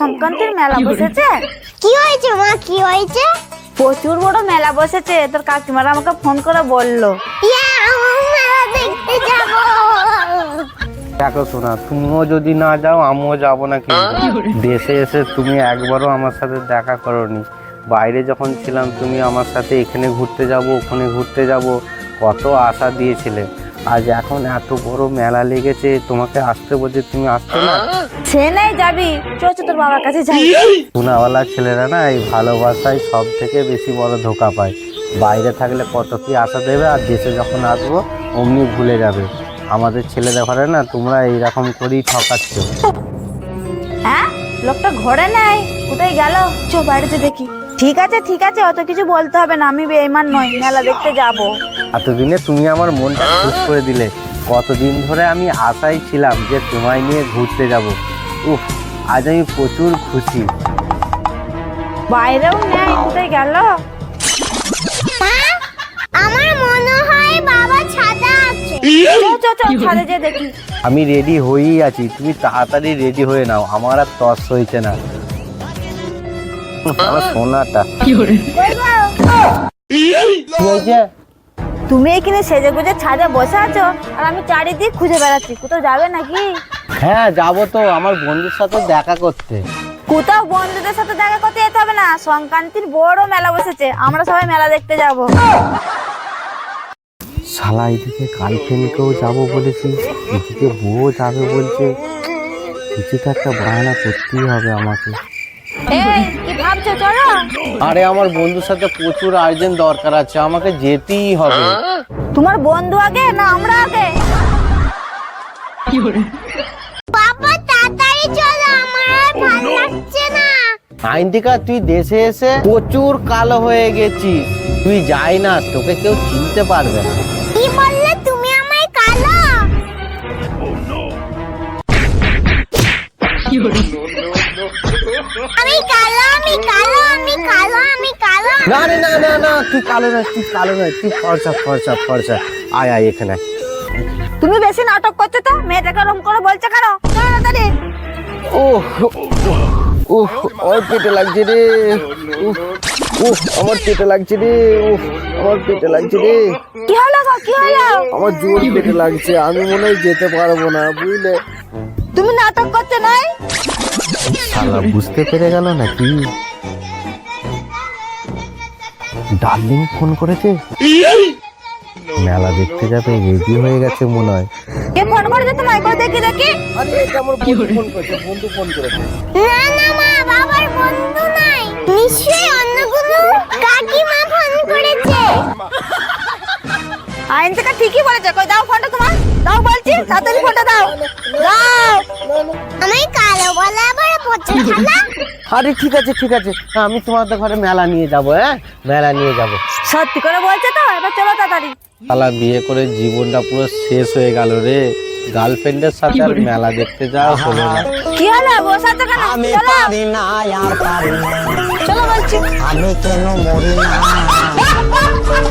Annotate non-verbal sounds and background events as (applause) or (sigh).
সংক্রান্তির মেলা বসেছে? কি হয়েছে মা? কি হয়েছে? প্রচুর বড় মেলা বসেছে। তোর কাকিমারা আমাকে ফোন করে বলল। দেখো শোনা তুমিও যদি না যাও আমিও যাব না কিন্তু। দেশে এসে তুমি একবারও আমার সাথে দেখা করনি। বাইরে যখন ছিলাম তুমি আমার সাথে এখানে ঘুরতে যাব ওখানে ঘুরতে যাব। কত আশা দিয়েছিলে। আজ এখন এত বড় মেলা লেগেছে তোমাকে আসতে বলছে তুমি আসছো না? সে নেই যাবি চো চো তোর বাবার কাছে যাই। সোনাওয়ালা ছেলেরা না এই ভালোবাসায় সব থেকে বেশি বড় ধোকা পায়। বাইরে থাকলে কত কি আশা দেবে আর দেশে যখন আসব অমনি ভুলে যাবে। আমাদের ছেলে দেখারে না তোমরা এইরকম করেই ঠকাচ্ছ। হ্যাঁ? লোকটা ঘরে নাই কোথায় গেল? চো বাড়িতে দেখি। ঠিক আছে ঠিক আছে অত কিছু বলতে হবে না আমি বেইমান নই মেলা দেখতে যাব। এতদিনে তুমি আমার মনটা খুশ করে দিলে। কতদিন ধরে আমি আশায় ছিলাম যে তোমায় নিয়ে ঘুরতে যাব। উফ আজ আমি প্রচুর খুশি। বাইরেও নেই কোথায় গেল? আমার মনে হয় বাবা ছাদা আছে। ছাদে যে দেখি। আমি রেডি হয়েই আছি তুমি তাড়াতাড়ি রেডি হয়ে নাও আমার আর তস হয়েছে না। আমার সোনাটা। কি হয়েছে তুমি এখানে সেজে গুজে ছাদে বসে আছো? আর আমি চারিদিক খুঁজে বেড়াচ্ছি। কোথাও যাবে নাকি? হ্যাঁ যাব তো। আমার বন্ধুর সাথে দেখা করতে। কোথাও বন্ধুদের সাথে দেখা করতে যেতে হবে না। সংক্রান্তির বড় মেলা বসেছে। আমরা সবাই মেলা দেখতে যাব। শালা এদিকে গার্লফ্রেন্ডকেও যাব বলেছি। এদিকে বউ যাবে বলছে। কিছু তো একটা বাহানা করতেই হবে আমাকে। এই কি ভাবছ? চলো। আরে আমার বন্ধুর সাথে প্রচুর আর্জেন্ট দরকার আছে। আমাকে যেতেই হবে। তোমার বন্ধু আগে না আমরা আগে? বাবা তাড়াতাড়ি চলো আমার আর ভালো লাগছে না। আইন্দিকা তুই দেশে এসে প্রচুর কালো হয়ে গেছিস। তুই যাই না তোকে কেউ চিনতে পারবে না। কি বললে? তুমি আমায় কালো? আমি কালো আমি কালো আমি কালো আমি কালো। না রে না না না তুই কালো না তুই কালো না তুই ফর্সা ফর্সা ফর্সা। আয় আয় এখানে। তুমি বেশি নাটক করছ তো? মেয়েটাকে ওরম করে বলছে কেন? তাড়াতাড়ি। ওহ ওহ আমার পেটে লাগছে রে। উফ, উফ আমার পেটে লাগছে রে উফ আমার পেটে লাগছে রে। কি হলো গো কি হলো? আমার জোর পেটে লাগছে আমি মনে হয় যেতে পারব না বুঝলে? তুমি নাটক করছ নাই? শালা বুঝতে পেরে গেল নাকি ডার্লিং ফোন করেছে মেলা দেখতে যাবে রেডি হয়ে গেছে মনে হয় কে ফোন করেছে তোমায় দেখি দেখি আরে এটা আমার বন্ধু ফোন করেছে বন্ধু ফোন করেছে না না মা বাবার বন্ধু নাই নিশ্চয়ই অন্য কোনো কাকিমা ফোন করেছে আইন থেকে ঠিকই বলেছে কই দাও ফোনটা তোমার দাও বলছি তাড়াতাড়ি ফোনটা দাও দাও আমি কালো বলে আবার আরে ঠিক আছে ঠিক আছে। আমি তোমাদের ঘরে মেলা নিয়ে যাব হ্যাঁ? মেলা নিয়ে যাব। সত্যি করে বলছে তো? এবার চলো তাড়াতাড়ি। শালা বিয়ে করে জীবনটা পুরো শেষ হয়ে গেল রে। গার্লফ্রেন্ডের সাথে আর মেলা দেখতে যাওয়া হলো না। কি হলো? বসাচ্ছ কেন? আমি পারি না আর পারি না। চলো বলছি। আমি কেন মরি না? (laughs)